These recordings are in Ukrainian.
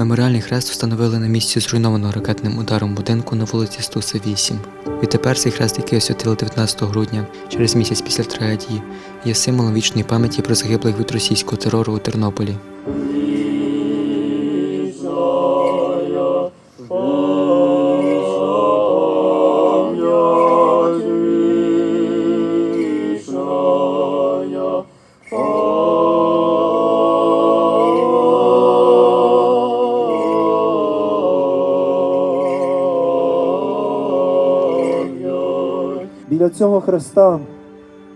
Меморіальний хрест встановили на місці зруйнованого ракетним ударом будинку на вулиці Стуса 8. Відтепер цей хрест, який освятили 19 грудня, через місяць після трагедії, є символом вічної пам'яті про загиблих від російського терору у Тернополі. Біля цього Христа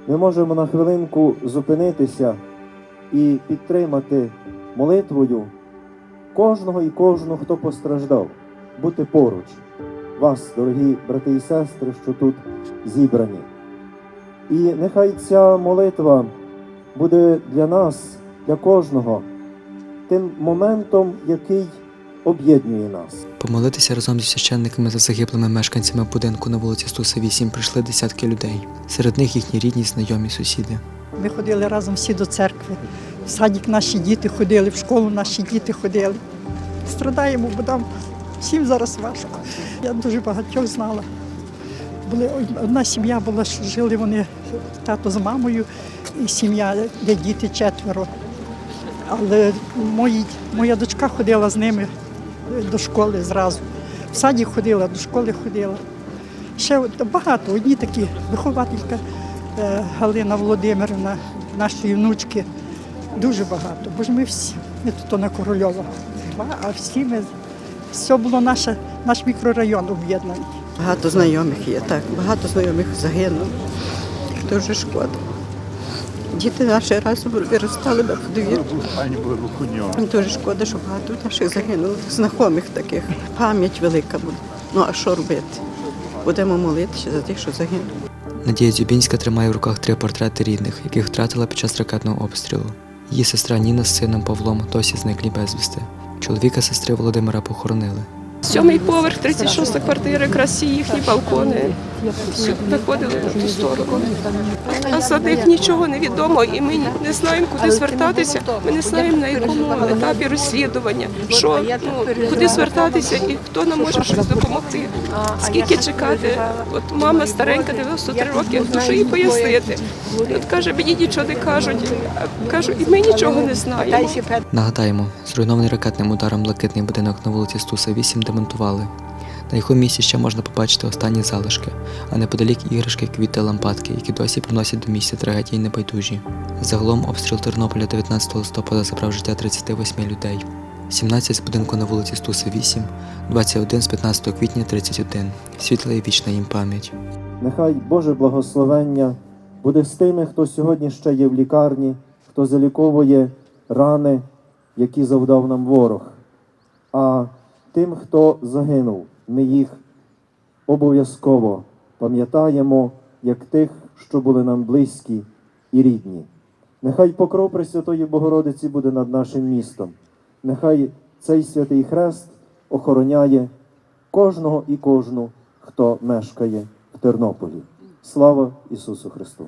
ми можемо на хвилинку зупинитися і підтримати молитвою кожного і кожну, хто постраждав, бути поруч. Вас, дорогі брати і сестри, що тут зібрані. І нехай ця молитва буде для нас, для кожного, тим моментом, який об'єднує нас. Помолитися разом зі священниками за загиблими мешканцями будинку на вулиці Стуса 8 прийшли десятки людей. Серед них їхні рідні, знайомі, сусіди. Ми ходили разом всі до церкви. В садик наші діти ходили, в школу наші діти ходили. Страдаємо, бо там всім зараз важко. Я дуже багатьох знала. Були, одна сім'я була, що жили вони тато з мамою, і сім'я, де діти четверо. Але мої, моя дочка ходила з ними до школи зразу. В садик ходила, до школи ходила. Ще багато, одні такі вихователька е, Галина Володимирівна, нашої внучки. Дуже багато. Бо ж ми всі, ми тут на Корольова, а всі ми, все було наше, наш мікрорайон об'єднаний. Багато знайомих є, так. Багато знайомих загинуло. Дуже шкода. Діти наші разом виростали на подвір'ї. Дуже шкода, що багато наших загинуло, знайомих таких. Пам'ять велика буде. Ну а що робити? Будемо молитися за тих, що загинули. Надія Дзюбінська тримає в руках три портрети рідних, яких втратила під час ракетного обстрілу. Її сестра Ніна з сином Павлом досі зниклі безвісти. Чоловіка сестри Володимира похоронили. Сьомий поверх, 36 квартира, якраз всі їхні балкони всюди виходили на ту сторону. А за них нічого не відомо, і ми не знаємо, куди звертатися. Ми не знаємо на якому етапі розслідування, що ну куди звертатися і хто нам може щось допомогти. Скільки чекати? От мама старенька, 93 роки, що їй пояснити. От каже, мені нічого не кажуть. Кажу, і ми нічого не знаємо. Нагадаємо, зруйнований ракетним ударом блакитний будинок на вулиці Стуса 8 демонтували. На його місці ще можна побачити останні залишки, а неподалік іграшки, квіти, лампадки, які досі приносять до місця трагедії небайдужі. Загалом обстріл Тернополя 19 листопада забрав життя 38 людей. 17 з будинку на вулиці Стуса 8, 21 з 15 квітня 31. Світла і вічна їм пам'ять. Нехай Боже благословення буде з тими, хто сьогодні ще є в лікарні, хто заліковує рани, які завдав нам ворог. А тим, хто загинув, ми їх обов'язково пам'ятаємо як тих, що були нам близькі і рідні. Нехай покров Пресвятої Богородиці буде над нашим містом. Нехай цей святий хрест охороняє кожного і кожну, хто мешкає в Тернополі. Слава Ісусу Христу!